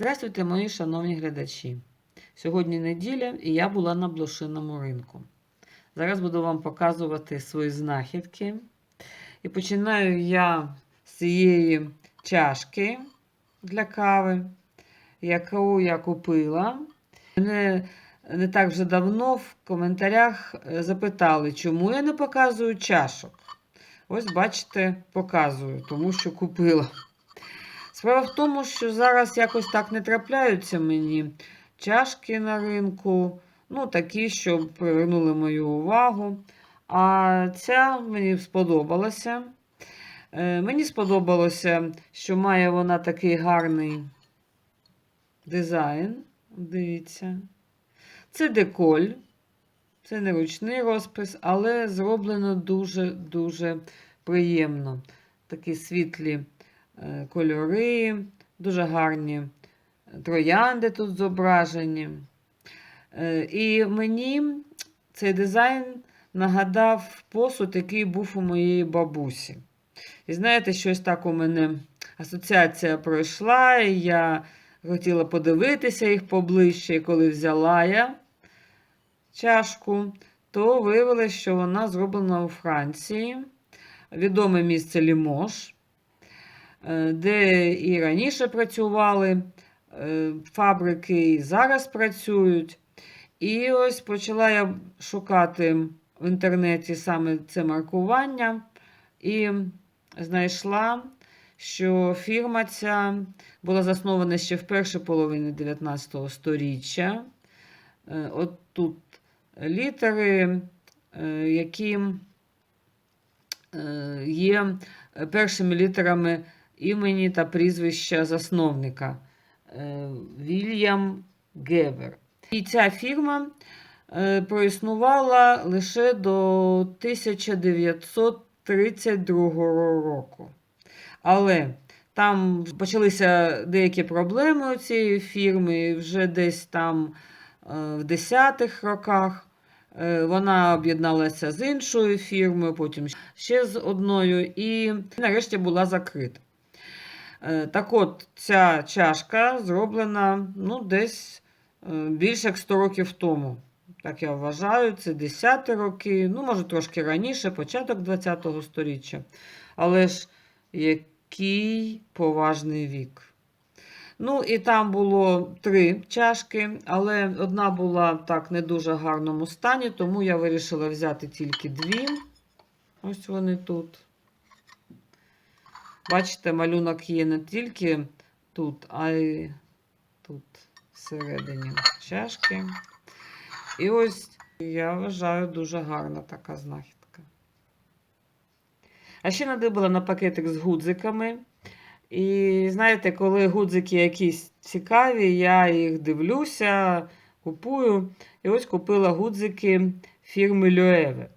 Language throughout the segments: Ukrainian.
Здравствуйте, мої шановні глядачі. Сьогодні неділя і я була на блошиному ринку. Зараз буду вам показувати свої знахідки. І починаю я з цієї чашки для кави, яку я купила. Мене не так вже давно в коментарях е, запитали, чому я не показую чашок. Ось, бачите, показую, тому що купила. Справа в тому, що зараз якось так не трапляються мені чашки на ринку, ну, такі, що привернули мою увагу. А ця мені сподобалася. Е, Мені сподобалося, що має вона такий гарний дизайн. Дивіться. Це деколь. Це не ручний розпис, але зроблено дуже-дуже приємно. Такі світлі кольори, дуже гарні троянди тут зображені. Е, І мені цей дизайн нагадав посуд, який був у моєї бабусі. І знаєте, щось так у мене асоціація пройшла, і я хотіла подивитися їх поближче, і коли взяла я чашку, то виявилося, що вона зроблена у Франції. Відоме місце Лімош, е, де і раніше працювали е, фабрики, і зараз працюють. І ось почала я шукати в інтернеті саме це маркування і знайшла, що фірма ця була заснована ще в першій половині 19 століття. Е, От тут літери, е, які е, є першими літерами імені та прізвища засновника е, Вільям Гевер. І ця фірма е, проіснувала лише до 1932 року. Але там почалися деякі проблеми у цієї фірми, вже десь там е, в 10-х роках. Вона об'єдналася з іншою фірмою, потім ще з одною, і нарешті була закрита. Е, Так от, ця чашка зроблена ну, десь е, більше як 100 років тому. Так я вважаю, це 10 роки, ну, може, трошки раніше, початок 20-го сторіччя. Але ж який поважний вік. Ну, і там було три чашки, але одна була так не дуже гарному стані, тому я вирішила взяти тільки дві. Ось вони тут. Бачите, малюнок є не тільки тут, а й тут всередині чашки. І ось я вважаю дуже гарна така знахідка. А ще надибала на пакетик з гудзиками. І знаєте, коли гудзики якісь цікаві, я їх дивлюся, купую. І ось купила гудзики фірми Льоеве.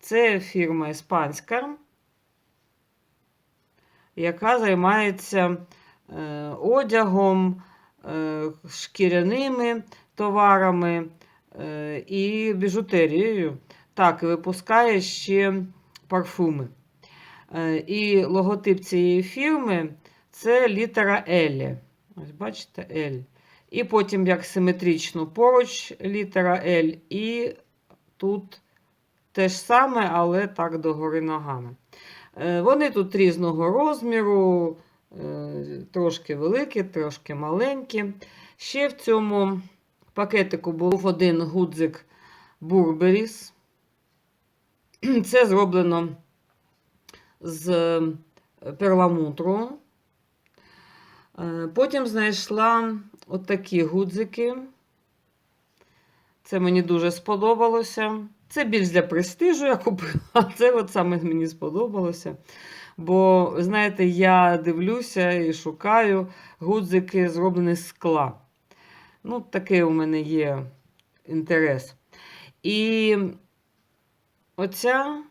Це фірма іспанська, яка займається е, одягом, е, шкіряними товарами е, і біжутерією. Так, і випускає ще парфуми. І логотип цієї фірми це літера L. Ось бачите, L. І потім, як симетрично, поруч літера L, і тут те ж саме, але так догори ногами. Е, Вони тут різного розміру, е, трошки великі, трошки маленькі. Ще в цьому пакетику був один гудзик Бурберіс. Це зроблено з е, перламутру. Потім знайшла отакі гудзики. Це мені дуже сподобалося. Це більш для престижу я купила, а це от саме мені сподобалося. Бо, знаєте, я дивлюся і шукаю гудзики, зроблені з скла. Ну, такий у мене є інтерес. І оця,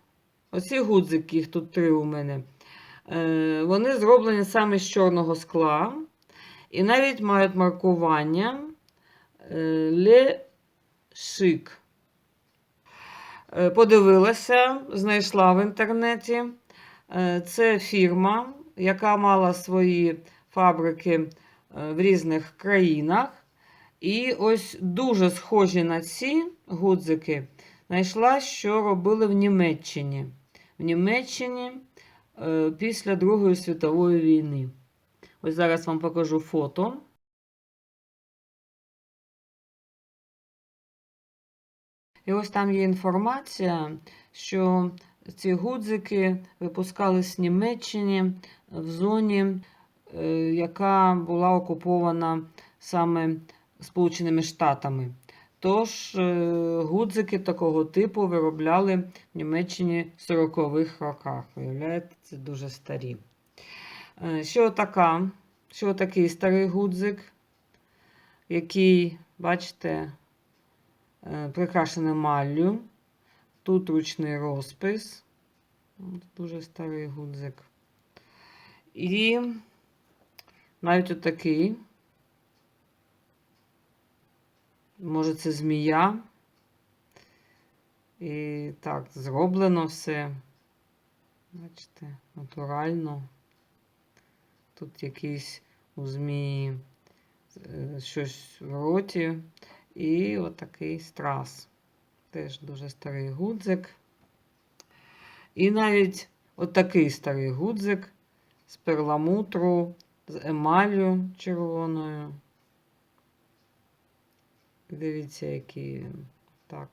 оці гудзики, їх тут три у мене, е, вони зроблені саме з чорного скла. І навіть мають маркування е, Le Chic. Е, Подивилася, знайшла в інтернеті. Е, Це фірма, яка мала свої фабрики е, в різних країнах. І ось дуже схожі на ці гудзики знайшла, що робили в Німеччині. В Німеччині після Другої світової війни. Ось зараз вам покажу фото. І ось там є інформація, що ці гудзики випускались в Німеччині в зоні, е, яка була окупована саме Сполученими Штатами. Тож е, гудзики такого типу виробляли в Німеччині в 40-х роках. Виявляєте, це дуже старі. Е, Що така, що такий старий гудзик, який, бачите, е, прикрашений маллю. Тут ручний розпис. Дуже старий гудзик. І навіть отакий. Може, це змія. І так, зроблено все. Бачите, натурально. Тут якийсь у змії е, щось в роті. І отакий страс. Теж дуже старий гудзик. І навіть отакий старий гудзик з перламутру, з емаллю червоною. Дивіться, який. Так.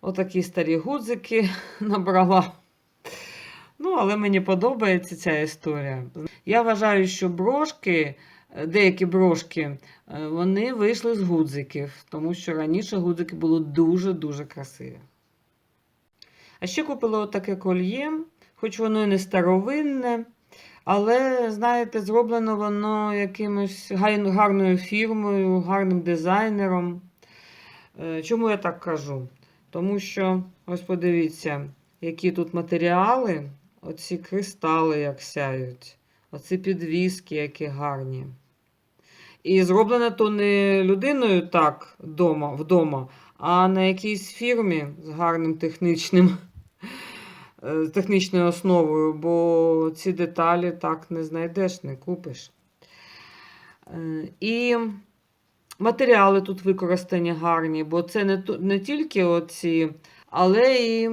Отакі старі гудзики набрала. Ну, але мені подобається ця історія. Я вважаю, що брошки, деякі брошки, е, вони вийшли з гудзиків, тому що раніше гудзики були дуже-дуже красиві. А ще купила отаке кольє, хоч воно і не старовинне, але, знаєте, зроблено воно якимось гарною фірмою, гарним дизайнером. Е, Чому я так кажу? Тому що, ось подивіться, які тут матеріали, оці кристали, як сяють, оці підвіски, які гарні. І зроблено то не людиною так вдома, вдома, а на якійсь фірмі з гарним технічним, е, технічною основою, бо ці деталі так не знайдеш, не купиш. Е, І матеріали тут використані гарні, бо це не, не тільки оці, але і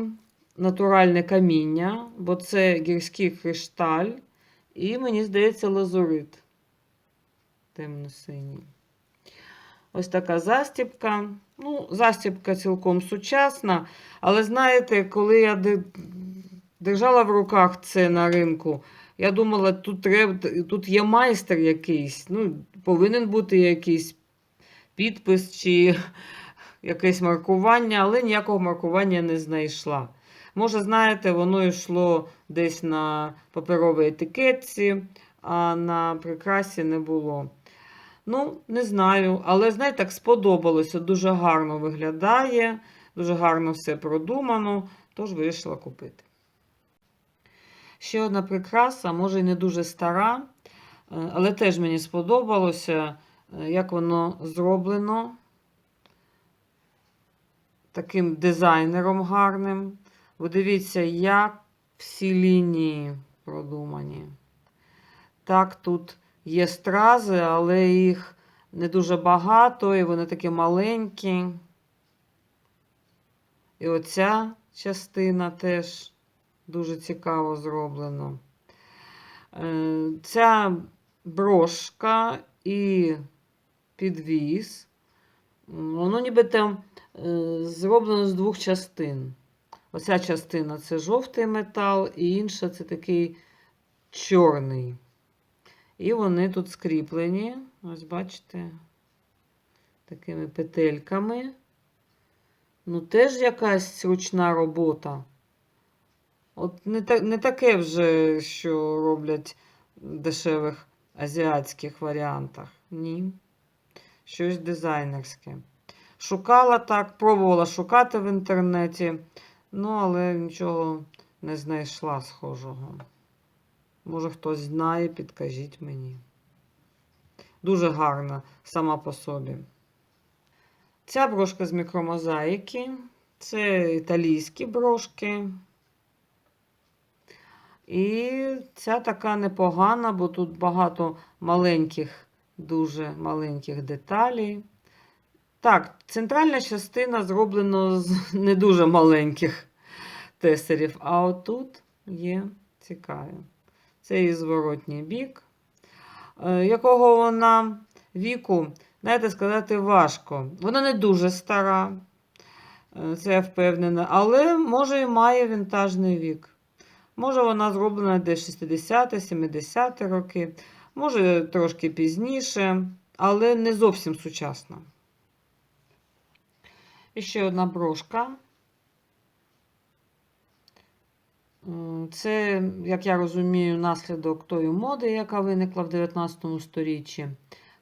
натуральне каміння, бо це гірський кришталь, і, мені здається, лазурит темно-синій. Ось така застібка. Ну, застібка цілком сучасна, але знаєте, коли я держала в руках це на ринку, я думала, тут, треба, тут є майстер якийсь, ну, повинен бути якийсь підпис чи якесь маркування, але ніякого маркування не знайшла. Може, знаєте, воно йшло десь на паперовій етикетці, а на прикрасі не було. Ну, не знаю, але, знаєте, так сподобалося. Дуже гарно виглядає, дуже гарно все продумано, тож вирішила купити. Ще одна прикраса, може і не дуже стара, е, але теж мені сподобалося, е, як воно зроблено таким дизайнером гарним. Ви дивіться, як всі лінії продумані. Так, тут є стрази, але їх не дуже багато, і вони такі маленькі. І оця частина теж дуже цікаво зроблено. Е, Ця брошка і підвіз, воно ніби там е, зроблено з двох частин. Оця частина це жовтий метал, і інша це такий чорний. І вони тут скріплені, ось бачите, такими петельками. Ну, теж якась ручна робота. От не, та, не таке вже, що роблять в дешевих азіатських варіантах. Ні. Щось дизайнерське. Шукала так, пробувала шукати в інтернеті, ну, але нічого не знайшла схожого. Може, хтось знає, підкажіть мені. Дуже гарна сама по собі. Ця брошка з мікромозаїки. Це італійські брошки. І ця така непогана, бо тут багато маленьких, дуже маленьких деталей. Так, центральна частина зроблена з не дуже маленьких тесерів, а отут є цікаві. Це і зворотній бік. Е, Якого вона віку, знаєте, сказати важко. Вона не дуже стара, е, це я впевнена, але може і має вінтажний вік. Може, вона зроблена десь 60-70 роки, може трошки пізніше, але не зовсім сучасна. І ще одна брошка. Це, як я розумію, наслідок тої моди, яка виникла в 19 сторіччі,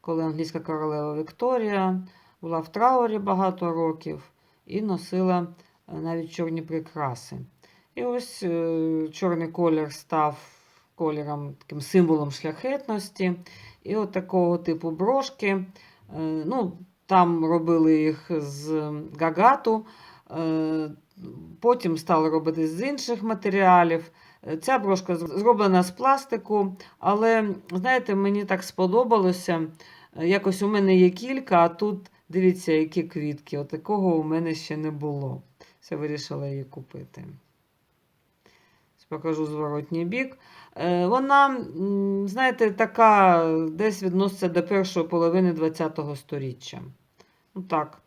коли англійська королева Вікторія була в траурі багато років і носила е, навіть чорні прикраси. І ось е, чорний колір став кольором, таким символом шляхетності. І от такого типу брошки. е, Ну, там робили їх з гагату, потім стали робити з інших матеріалів. Е, Ця брошка зроблена з пластику, але, знаєте, мені так сподобалося. Е, Якось у мене є кілька, а тут дивіться, які квітки. От такого у мене ще не було. Все вирішила її купити. Покажу зворотній бік. Е, Вона, знаєте, така десь відноситься до першої половини ХХ століття. Ну так,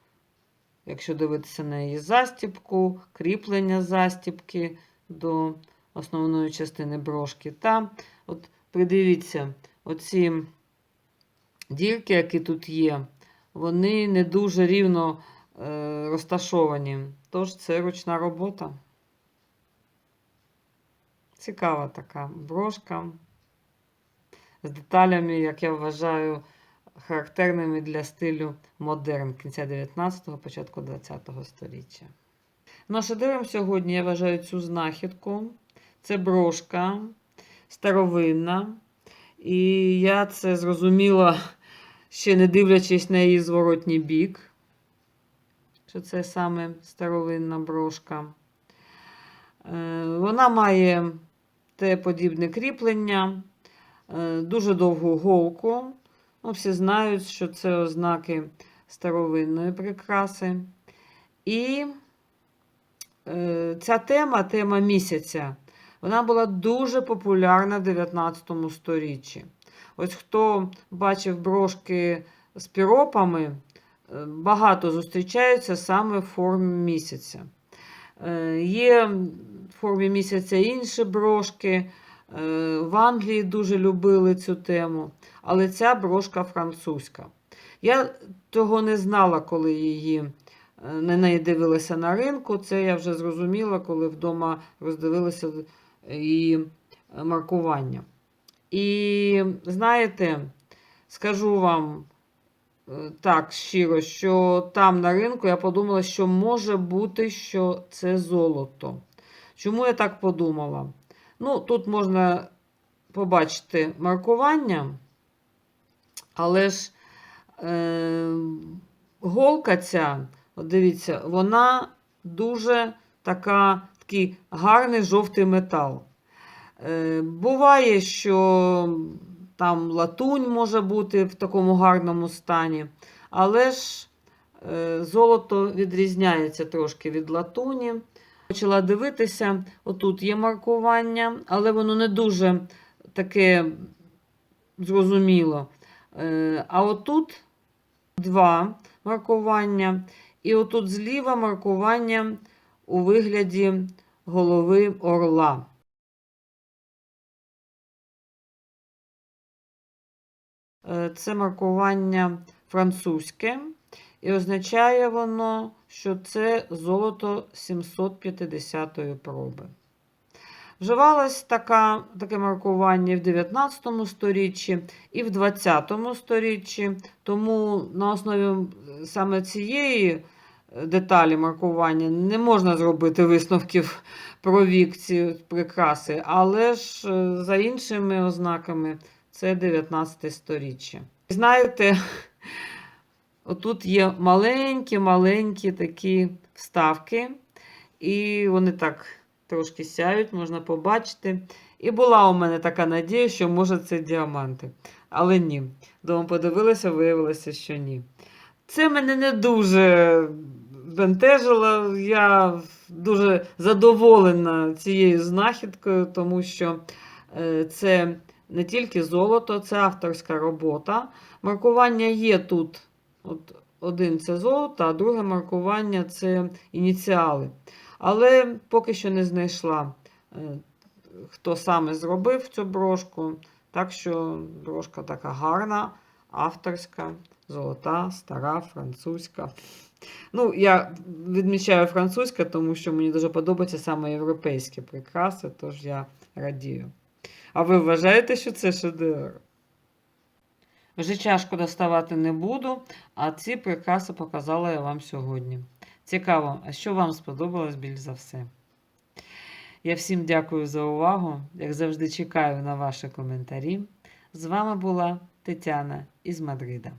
якщо дивитися на її застібку, кріплення застібки до основної частини брошки. Та от придивіться, оці дірки, які тут є, вони не дуже рівно е, розташовані. Тож це ручна робота. Цікава така брошка з деталями, як я вважаю, характерними для стилю модерн кінця 19-го, початку 20-го століття. Ну, шедевром сьогодні я вважаю цю знахідку. Це брошка старовинна. І я це зрозуміла, ще не дивлячись на її зворотній бік, що це саме старовинна брошка. Е, Вона має те подібне кріплення, е, дуже довгу голку. Ну, всі знають, що це ознаки старовинної прикраси. І е, ця тема, тема місяця, вона була дуже популярна в 19 сторіччі. Ось хто бачив брошки з піропами, е, багато зустрічаються саме в формі місяця. Е, Є в формі місяця інші брошки. Е, В Англії дуже любили цю тему, але ця брошка французька. Я того не знала, коли її е, на неї дивилася на ринку. Це я вже зрозуміла, коли вдома роздивилася її е, маркування. І знаєте, скажу вам так щиро, що там на ринку я подумала, що може бути, що це золото. Чому я так подумала? Ну, тут можна побачити маркування, але ж е, голка ця, от дивіться, вона дуже така, такий гарний жовтий метал. Е, буває, що там латунь може бути в такому гарному стані, але ж е, золото відрізняється трошки від латуні. Почала дивитися, отут є маркування, але воно не дуже таке зрозуміло. Е, А отут два маркування, і отут зліва маркування у вигляді голови орла. Е, Це маркування французьке, і означає воно, що це золото 750-ї проби. Вживалось така, таке маркування в 19 сторіччі, і в 20 сторіччі, тому на основі саме цієї е, деталі маркування не можна зробити висновків про вік ці прикраси, але ж е, за іншими ознаками це 19 сторіччя. Знаєте, отут є маленькі-маленькі такі вставки, і вони так трошки сяють, можна побачити. І була у мене така надія, що може це діаманти. Але ні. Дома подивилася, виявилося, що ні. Це мене не дуже бентежило. Я дуже задоволена цією знахідкою, тому що е, це не тільки золото, це авторська робота. Маркування є тут. От один це золото, а друге маркування це ініціали. Але поки що не знайшла, е, хто саме зробив цю брошку. Так що брошка така гарна, авторська, золота, стара, французька. Ну, я відмічаю французька, тому що мені дуже подобаються саме європейські прикраси, тож я радію. А ви вважаєте, що це шедевр? Вже чашку доставати не буду, а ці прикраси показала я вам сьогодні. Цікаво, а що вам сподобалось більш за все? Я всім дякую за увагу. Як завжди, чекаю на ваші коментарі. З вами була Тетяна із Мадрида.